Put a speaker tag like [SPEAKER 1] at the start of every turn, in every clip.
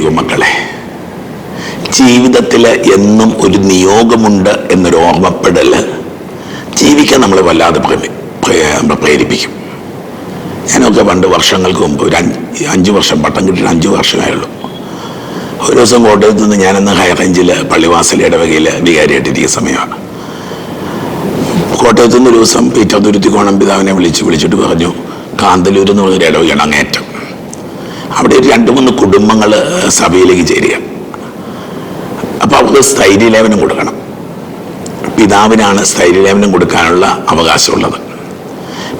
[SPEAKER 1] ദൈവമക്കളെ ജീവിതത്തിൽ എന്നും ഒരു നിയോഗമുണ്ട് എന്നൊരു ഓർമ്മപ്പെടൽ ജീവിക്കാൻ നമ്മളെ വല്ലാതെ പ്രേരിപ്പിക്കും. ഞാനൊക്കെ പണ്ട് വർഷങ്ങൾക്ക് മുമ്പ് ഒരു അഞ്ച് അഞ്ച് വർഷം പട്ടം കിട്ടിയിട്ട് അഞ്ച് വർഷമായുള്ളൂ. ഒരു ദിവസം കോട്ടയത്ത് നിന്ന് ഞാനന്ന് ഹൈറേഞ്ചിൽ പള്ളിവാസൽ ഇടവകയിൽ വികാരിയായിട്ടിരിക്കുന്ന സമയമാണ്. കോട്ടയത്ത് നിന്ന് ഒരു ദിവസം പീറ്റർ തുരുത്തിക്കോണം പിതാവിനെ വിളിച്ച് വിളിച്ചിട്ട് പറഞ്ഞു കാന്തലൂർ എന്ന് പറഞ്ഞൊരു ഇടവകയാണ് അങ്ങേറ്റം അവിടെ ഒരു രണ്ട് മൂന്ന് കുടുംബങ്ങൾ സഭയിലേക്ക് ചേരുക. അപ്പോൾ അവർക്ക് സ്ഥൈര്യലേപനം കൊടുക്കണം. പിതാവിനാണ് സ്ഥൈര്യലേപനം കൊടുക്കാനുള്ള അവകാശമുള്ളത്.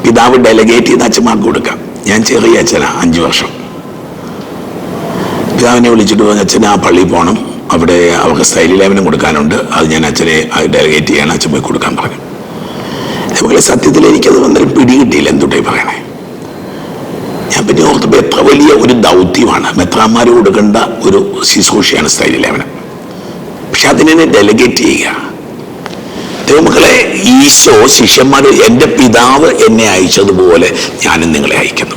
[SPEAKER 1] പിതാവ് ഡെലഗേറ്റ് ചെയ്ത് അച്ഛന്മാർക്ക് കൊടുക്കാം. ഞാൻ ചെറിയ അച്ഛനാ അഞ്ച് വർഷം. പിതാവിനെ വിളിച്ചിട്ട് പറഞ്ഞു അച്ഛൻ ആ പള്ളിയിൽ പോകണം അവിടെ അവർക്ക് സ്ഥൈര്യലേപനം കൊടുക്കാനുണ്ട്. അത് ഞാൻ അച്ഛനെ ഡെലഗേറ്റ് ചെയ്യണം. അച്ഛൻ പോയി കൊടുക്കാൻ പറഞ്ഞു. അതുപോലെ സത്യത്തിൽ എനിക്കത് വന്നൊരു പിടികിട്ടിയില്ല എന്തുട്ടായി പറയണേ? പിന്നെ എത്ര വലിയ ഒരു ദൗത്യമാണ്. മെത്രാന്മാർ കൊടുക്കേണ്ട ഒരു ശുശ്രൂഷയാണ് സ്ഥൈര്യലേപനം പക്ഷെ അതിനെ ഡെലിഗേറ്റ് ചെയ്യുക. ദൈവമക്കളെ ഈശോ ശിഷ്യന്മാർ എന്റെ പിതാവ് എന്നെ അയച്ചതുപോലെ ഞാനും നിങ്ങളെ അയക്കുന്നു.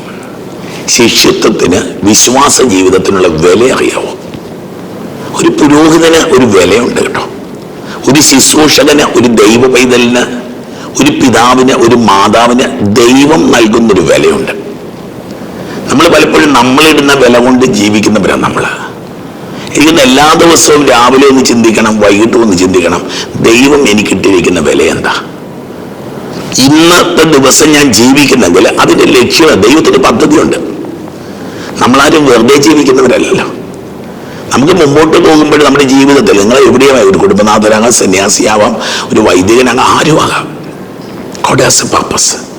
[SPEAKER 1] ശിഷ്യത്വത്തിന് വിശ്വാസ ജീവിതത്തിനുള്ള വില അറിയാവോ? ഒരു പുരോഹിതന് ഒരു വിലയുണ്ട് കേട്ടോ. ഒരു ശുശ്രൂഷകന് ഒരു ദൈവ പൈതലിന് ഒരു പിതാവിന് ഒരു മാതാവിന് ദൈവം നൽകുന്നൊരു വിലയുണ്ട്. നമ്മൾ പലപ്പോഴും നമ്മളിടുന്ന വില കൊണ്ട് ജീവിക്കുന്നവരാണ് നമ്മൾ ഇരുന്ന് എല്ലാ ദിവസവും രാവിലെ ഒന്ന് ചിന്തിക്കണം വൈകിട്ട് ഒന്ന് ചിന്തിക്കണം ദൈവം എനിക്കിട്ടിരിക്കുന്ന വില എന്താ? ഇന്നത്തെ ദിവസം ഞാൻ ജീവിക്കുന്നെങ്കിൽ അതിന്റെ ലക്ഷ്യം ദൈവത്തിന്റെ പദ്ധതിയുണ്ട്. നമ്മളാരും വെറുതെ ജീവിക്കുന്നവരല്ലല്ലോ. നമുക്ക് മുമ്പോട്ട് പോകുമ്പോൾ നമ്മുടെ ജീവിതത്തിൽ നിങ്ങൾ എവിടെയാവാം ഒരു കുടുംബനാഥനാകാം സന്യാസിയാവാം ഒരു വൈദികനാകാം ആരും ആകാം പർപ്പസ്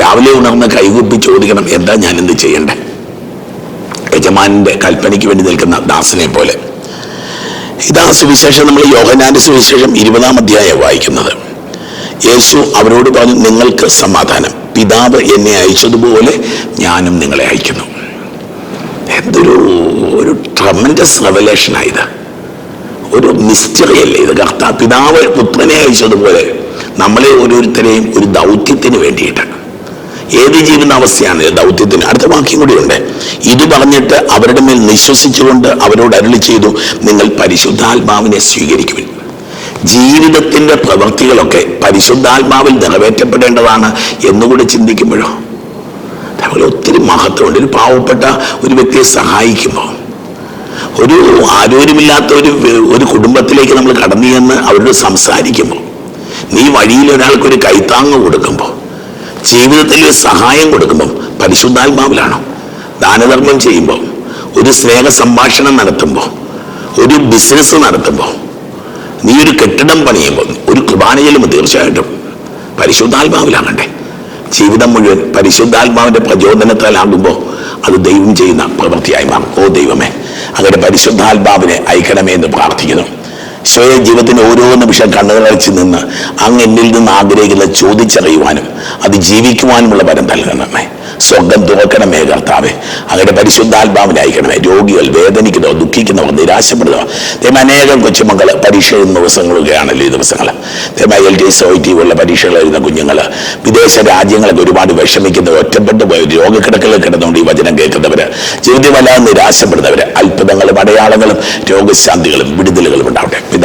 [SPEAKER 1] രാവിലെ ഉണർന്ന് കൈകൂപ്പി ചോദിക്കണം എന്താ ഞാൻ എന്ത് ചെയ്യണ്ടേ? യജമാനന്റെ കൽപ്പനയ്ക്ക് വേണ്ടി നിൽക്കുന്ന ദാസനെ പോലെ. ഇതാ സുവിശേഷം നമ്മൾ യോഹനാന്റെ സുവിശേഷം ഇരുപതാം അധ്യായം വായിക്കുന്നത്. യേശു അവരോട് പറഞ്ഞു നിങ്ങൾക്ക് സമാധാനം. പിതാവ് എന്നെ അയച്ചതുപോലെ ഞാനും നിങ്ങളെ അയക്കുന്നു. എന്തൊരു ഒരു ട്രമൻഡസ് റെവലേഷനായത് ഒരു മിസ്റ്ററി അല്ലേ ഇത് കർത്താ പിതാവ് പുത്രനെ അയച്ചതുപോലെ. നമ്മളെ ഓരോരുത്തരെയും ഒരു ദൗത്യത്തിന് വേണ്ടിയിട്ട് ഏത് ജീവിത അവസ്ഥയാണ്? ദൗത്യത്തിന്? അടുത്ത വാക്യം കൂടിയുണ്ട് ഇത് പറഞ്ഞിട്ട് അവരുടെ മേൽ നിശ്വസിച്ചുകൊണ്ട് അവരോട് അരുളി ചെയ്തു നിങ്ങൾ പരിശുദ്ധാത്മാവിനെ സ്വീകരിക്കുവിൻ. ജീവിതത്തിന്റെ പ്രവൃത്തികളൊക്കെ പരിശുദ്ധാത്മാവിൽ നിറവേറ്റപ്പെടേണ്ടതാണ് എന്നുകൂടി ചിന്തിക്കുമ്പോഴോ? അതേപോലെ ഒത്തിരി മഹത്വമുണ്ട്. ഒരു പാവപ്പെട്ട ഒരു വ്യക്തിയെ സഹായിക്കുമ്പോൾ ഒരു ആരോഗ്യമില്ലാത്ത ഒരു ഒരു കുടുംബത്തിലേക്ക് നമ്മൾ കടന്നു ചെന്ന് അവരോട് സംസാരിക്കുമ്പോൾ നീ വഴിയിൽ ഒരാൾക്കൊരു കൈത്താങ്ങ് കൊടുക്കുമ്പോൾ ജീവിതത്തിൽ സഹായം കൊടുക്കുമ്പം പരിശുദ്ധാത്മാവിലാണോ. ദാനധർമ്മം ചെയ്യുമ്പോൾ ഒരു സ്നേഹ സംഭാഷണം നടത്തുമ്പോൾ ഒരു ബിസിനസ് നടത്തുമ്പോൾ നീ ഒരു കെട്ടിടം പണിയുമ്പോൾ ഒരു കുർബാനയിലും തീർച്ചയായിട്ടും പരിശുദ്ധാത്മാവിലാകണ്ടേ. ജീവിതം മുഴുവൻ പരിശുദ്ധാത്മാവിന്റെ പ്രചോദനത്താലാകുമ്പോൾ അത് ദൈവം ചെയ്യുന്ന പ്രവൃത്തിയായി മാറും. ഓ ദൈവമേ അങ്ങനെ പരിശുദ്ധാത്മാവിനെ അയക്കണമേ എന്ന് പ്രാർത്ഥിക്കുന്നു. സ്വയ ജീവിതത്തിന് ഓരോ നിമിഷം കണ്ണുകളടച്ച് നിന്ന് അങ്ങ് എന്നിൽ നിന്ന് ആഗ്രഹിക്കുന്ന ചോദിച്ചറിയുവാനും അത് ജീവിക്കുവാനുമുള്ള വരം നൽകണമേ. സ്വർഗം തുറക്കണമേ കർത്താവേ. അങ്ങയുടെ പരിശുദ്ധാത്മാവിനെ അയക്കണമേ രോഗികൾ വേദനിക്കുന്നവർ ദുഃഖിക്കുന്നവർ നിരാശപ്പെടുന്നവർ. ദൈവം അനേകം കൊച്ചുമക്കൾ പരീക്ഷ എഴുതുന്ന ദിവസങ്ങളൊക്കെയാണല്ലോ ഈ ദിവസങ്ങൾ ദൈവം എൽ ടി സോ ടി ഉള്ള പരീക്ഷകൾ എഴുതുന്ന കുഞ്ഞുങ്ങൾ വിദേശ രാജ്യങ്ങളൊക്കെ ഒരുപാട് വിഷമിക്കുന്നവർ ഒറ്റപ്പെട്ടു പോയ രോഗക്കിടക്കകളിൽ കിടന്നുകൊണ്ട് ഈ വചനം കേൾക്കുന്നവർ ജീവിതം വല്ലാതെ നിരാശപ്പെടുന്നവര് അത്ഭുതങ്ങളും അടയാളങ്ങളും രോഗശാന്തികളും വിടുതലുകളും ഉണ്ടാവട്ടെ